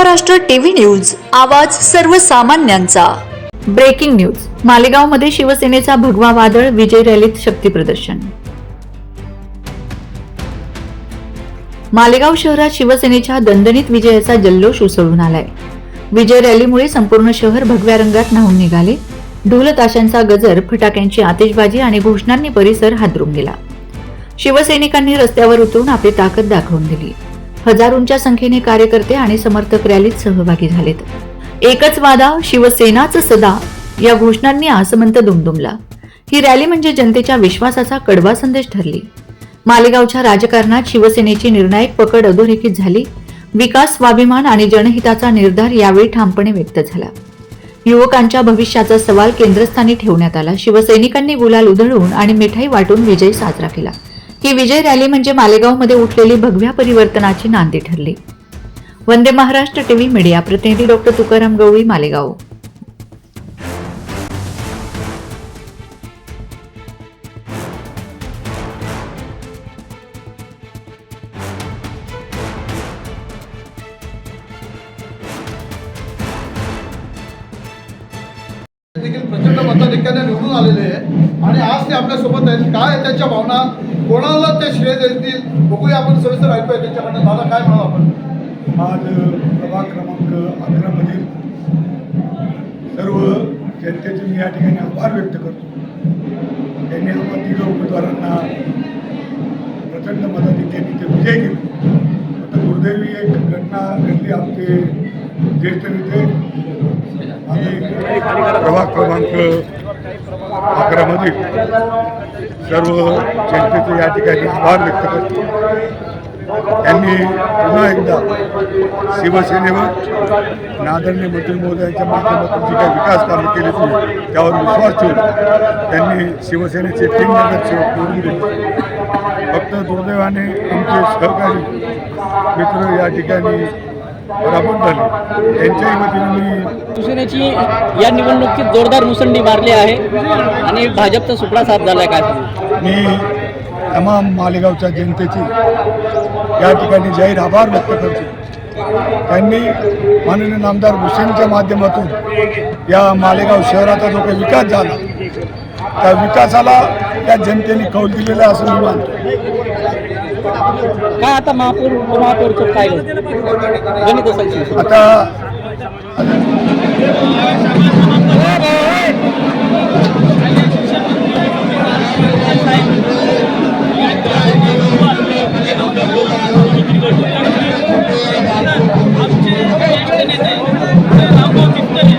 Maharashtra TV news आवाज सर्वसामान्यांचा. Breaking news मालेगावमध्ये शिवसेनेचा भगवा वादळ विजय रॅलीत शक्ती प्रदर्शन. मालेगाव शहरात शिवसेनेच्या दणदणीत विजयाचा जल्लोष उसळून आलाय. विजय रॅलीमुळे संपूर्ण शहर भगव्या रंगात न्हावून निघाले. ढोलताशांचा गजर फटाक्यांची आतिषबाजी आणि घोषणांनी परिसर हादरून गेला. शिवसैनिकांनी रस्त्यावर उतरून आपली ताकद दाखवून दिली. हजारोंच्या संख्येने कार्यकर्ते आणि समर्थक रॅलीत सहभागी झालेत. एकच वादा शिवसेनाच सदा या घोषणांनी आसमंत दुमदुमला. ही रॅली म्हणजे जनतेच्या विश्वासाचा कडवा संदेश ठरली. मालेगावच्या राजकारणात शिवसेनेची निर्णायक पकड अधोरेखित झाली. विकास स्वाभिमान आणि जनहिताचा निर्धार यावेळी ठामपणे व्यक्त झाला. युवकांच्या भविष्याचा सवाल केंद्रस्थानी ठेवण्यात आला. शिवसैनिकांनी गुलाल उधळून आणि मिठाई वाटून विजय साजरा केला. ही विजय रॅली म्हणजे मालेगावमध्ये उठलेली भगव्या परिवर्तनाची नांदी ठरली. वंदे महाराष्ट्र टीव्ही मीडिया प्रतिनिधी डॉक्टर तुकाराम गवळी मालेगाव. देखील प्रचंड मताधिक्याने निवडून आलेले आहे आणि आज ते आपल्यासोबत आहेत. काय त्यांच्या भावना? कोणाला ते श्रेय देतील? बघूया आपण सविस्तर ऐकूया त्यांच्याकडनं. दादा काय म्हणावं आपण? आज प्रभाग क्रमांक अकरामधील सर्व जनतेचे मी या ठिकाणी आभार व्यक्त करतो. त्यांनी आम्हा तिघ उमेदवारांना प्रचंड मताधिक्याने ते विजय केले. आता दुर्दैवी एक घटना घडली. आमचे ज्येष्ठ नेते प्रभाग क्रमांक अकरामधील सर्व जनतेचे या ठिकाणी आभार व्यक्त करतो. त्यांनी पुन्हा एकदा शिवसेनेवर आदरणीय मंत्री महोदयांच्या माध्यमातून जी काही विकास कामं केली होती त्यावर विश्वास ठेवून त्यांनी शिवसेनेचे तीन नगरसेवक निवडून दिले. फक्त दुर्दैवाने आमचे सहकारी मित्र या ठिकाणी पराभूत झाले त्यांच्याही वतीने मी शिवसेनेची या निवडणुकीत जोरदार मुसंडी मारली आहे आणि भाजपचा सुपडा साथ झालाय काय सांगू? मी तमाम मालेगावच्या जनतेची या ठिकाणी जाहीर आभार व्यक्त करतो त्यांनी माननीय नामदार भुसेनच्या माध्यमातून या मालेगाव शहराचा जो काही विकास झाला त्या विकासाला त्या जनतेने कौल दिलेला आहे असं मी मानतो काय आता महापौर उपमहापौरचं काय गणित असेल? आता चित्तले